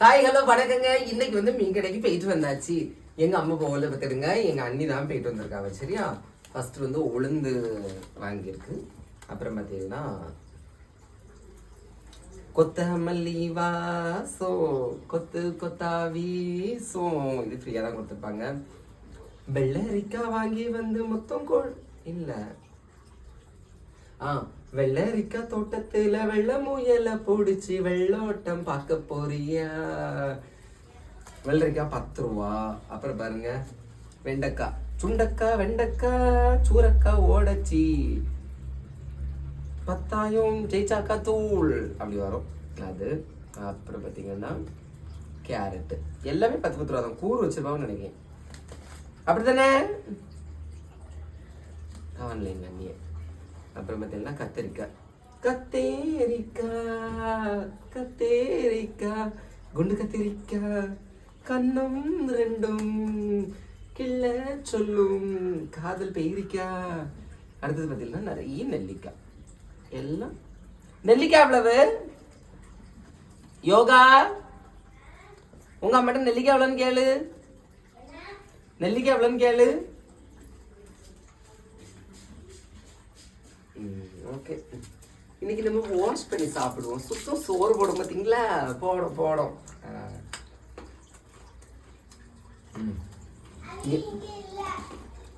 Hi hello வணக்கங்க. இன்னைக்கு வந்து மீன் கடைக்கு போயிட்டு வந்தாச்சு. எங்க அம்மா போகல பார்த்துடுங்க. எங்க அண்ணி தான் போயிட்டு வந்திருக்காங்க சரியா? ஃபர்ஸ்ட் வந்து உளுந்து வாங்கியிருக்கு. அப்புறம் பார்த்தீங்கன்னா கொத்தமல்லி வாசோ கொத்து கொத்தா வீசோ இது ஃப்ரீயாக தான் கொடுத்துருப்பாங்க. வெள்ளரிக்காய் வாங்கி வந்து மொத்தம் கோள் இல்லை. ஆ வெள்ளரிக்காய் தோட்டத்துல வெள்ள முயல பிடிச்சி வெள்ளோட்டம் பார்க்க போறியா? வெள்ளரிக்காய் பத்து ரூபா. அப்புறம் பாருங்க வெண்டைக்காய். சுண்டக்காய் வெண்டைக்காய் சூரக்காய் ஓடச்சி. பத்தாயம் ஜெயிச்சாக்கா தூள். அப்படி வரும். அது. அப்புறம் பார்த்தீங்கன்னா கேரட்டு. எல்லாமே பத்து பத்து ரூபா தான். கூறு வச்சிருப்பாங்கன்னு நினைக்கிறேன். அப்படி தானே ஆன்லைன் அண்ணியே அப்புறம் பார்த்தீங்கன்னா கத்தரிக்காய். கத்தேரிக்காய் கத்தேரிக்காய் குண்டு கத்தரிக்காய் கண்ணும் ரெண்டும் கிள்ள சொல்லும் காதல் பெயரிக்காய் அடுத்தது பார்த்தீங்கன்னா நிறைய நெல்லிக்காய். எல்லாம் நெல்லிக்காய் எவ்வளவு? யோகா உங்க அம்மாட்ட நெல்லிக்காய் எவ்வளோன்னு கேளு. நெல்லிக்காய் எவ்வளோன்னு கேளு. ஓகே. இன்னைக்கு நம்ம வாஷ் பண்ணி சாப்பிடுவோம். சுத்தம் சோறு போடும் பார்த்தீங்களா போடும் போடும். ம்.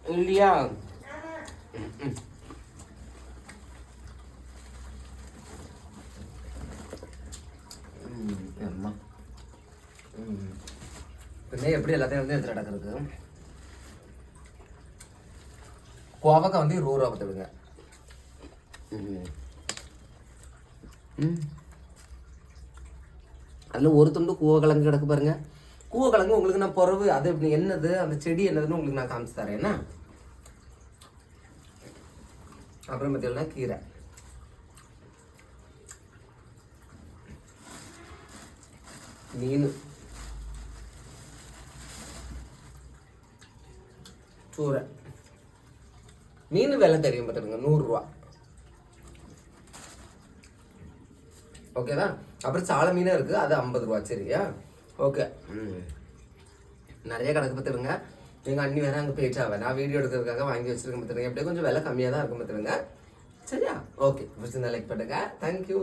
இல்லையா? ம், ம். அம்மா. எப்படி எல்லாத்தையும் வந்து எடுத்து நடக்கிறது கோவக்காய் வந்து இருபது ரூபா பார்த்துடுங்க அதில் ஒரு துண்டு கூவக்கிழங்கு கிடக்கு பாருங்க. கூவக்கிழங்கு உங்களுக்கு நான் பிறவு அது என்னது அந்த செடி என்னதுன்னு உங்களுக்கு நான் காமிச்சு தரேன். என்ன? அப்புறம் பார்த்தீங்கன்னா கீரை. மீன். சூரை மீன் விலை தெரியும் பார்த்துருங்க நூறுரூவா ஓகேவா அப்புறம் சால மீனும் இருக்கு அது ஐம்பது ரூபா சரியா? ஓகே நிறைய கணக்கு பார்த்துருங்க எங்கள் அண்ணி வேற அங்கே போயிட்டாவ நான் வீடியோ எடுக்கிறதுக்காக வாங்கி வச்சிருக்கேன் பார்த்துருங்க எப்படியும் கொஞ்சம் விலை கம்மியாக தான் இருக்கும் பார்த்துருங்க சரியா? ஓகே பிடிச்சிருந்தா லைக் பண்ணுங்க. தேங்க்யூ